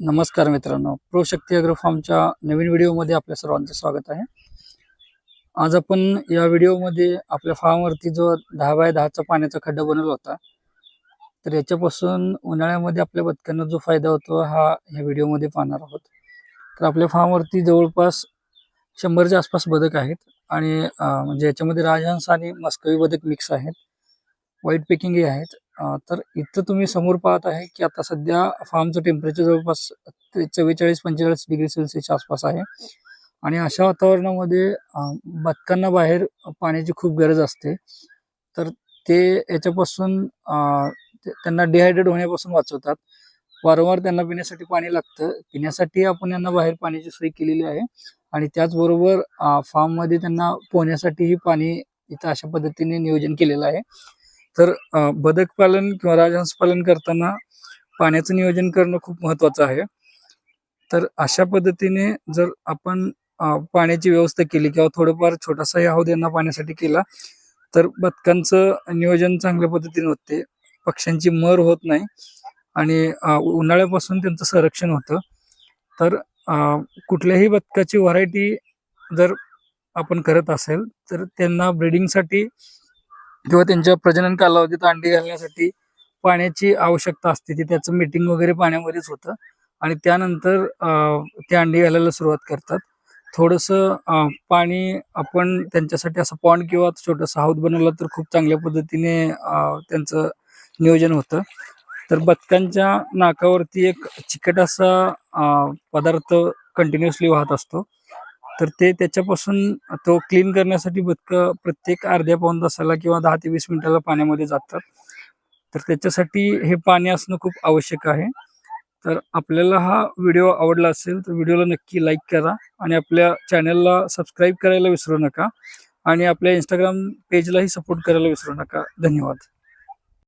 नमस्कार मित्रांनो. प्रो शक्ती अग्र फार्मच्या नवीन व्हिडिओमध्ये आपल्या सर्वांचं स्वागत आहे. आज आपण या व्हिडिओमध्ये आपल्या फार्मवरती जो दहा बाय दहाचा पाण्याचा खड्डा बनवला होता तर याच्यापासून उन्हाळ्यामध्ये आपल्या बदकांना जो फायदा होतो हा या व्हिडिओमध्ये पाहणार आहोत. तर आपल्या फार्मवरती जवळपास शंभरच्या आसपास बदक आहेत आणि म्हणजे याच्यामध्ये राजहंस आणि मस्कवी बदक मिक्स आहेत. व्हाईट पेकिंगही आहेत. तर इथं तुम्ही समोर पाहत आहे की आता सध्या फार्मचं टेम्परेचर जवळपास ते चव्वेचाळीस पंचेचाळीस डिग्री सेल्सिअसच्या आसपास आहे. आणि अशा वातावरणामध्ये बदकांना बाहेर पाण्याची खूप गरज असते. तर ते याच्यापासून त्यांना डिहायड्रेट होण्यापासून वाचवतात. वारंवार त्यांना पिण्यासाठी पाणी लागतं. पिण्यासाठी आपण यांना बाहेर पाण्याची सोय केलेली आहे. आणि त्याचबरोबर फार्ममध्ये त्यांना पोहण्यासाठीही पाणी इथं अशा पद्धतीने नियोजन केलेलं आहे. तर बदक पालन किंवा राजहंस पालन करताना पाण्याचं नियोजन करणं खूप महत्वाचं आहे. तर अशा पद्धतीने जर आपण पाण्याची व्यवस्था केली किंवा थोडंफार छोटासा हौद यांना पाण्यासाठी केला तर बदकांचं नियोजन चांगल्या पद्धतीने होते. पक्ष्यांची मर होत नाही आणि उन्हाळ्यापासून त्यांचं संरक्षण होतं. तर कुठल्याही बदकाची व्हरायटी जर आपण करत असेल तर त्यांना ब्रिडिंगसाठी किंवा त्यांच्या प्रजनन कालावधीत अंडी घालण्यासाठी पाण्याची आवश्यकता असते. ती त्याचं मीटिंग वगैरे पाण्यामध्येच होतं. आणि त्यानंतर ते अंडी घालायला सुरुवात करतात. थोडंसं पाणी आपण त्यांच्यासाठी असं पॉन्ड किंवा छोटंसं हाऊद बनवलं तर खूप चांगल्या पद्धतीने त्यांचं नियोजन होतं. तर बदकांच्या नाकावरती एक चिकट असा पदार्थ कंटिन्युअसली वाहत असतो. तर ते त्याच्यापासून तो क्लीन करण्यासाठी बदक प्रत्येक अर्ध्या पाऊन तासाला किंवा दहा ते वीस मिनिटाला पाण्यामध्ये जातात. तर त्याच्यासाठी हे पाणी असणं खूप आवश्यक आहे. तर आपल्याला हा व्हिडिओ आवडला असेल तर व्हिडिओला नक्की लाईक करा आणि आपल्या चॅनलला सबस्क्राईब करायला विसरू नका आणि आपल्या इंस्टाग्राम पेजलाही सपोर्ट करायला विसरू नका. धन्यवाद.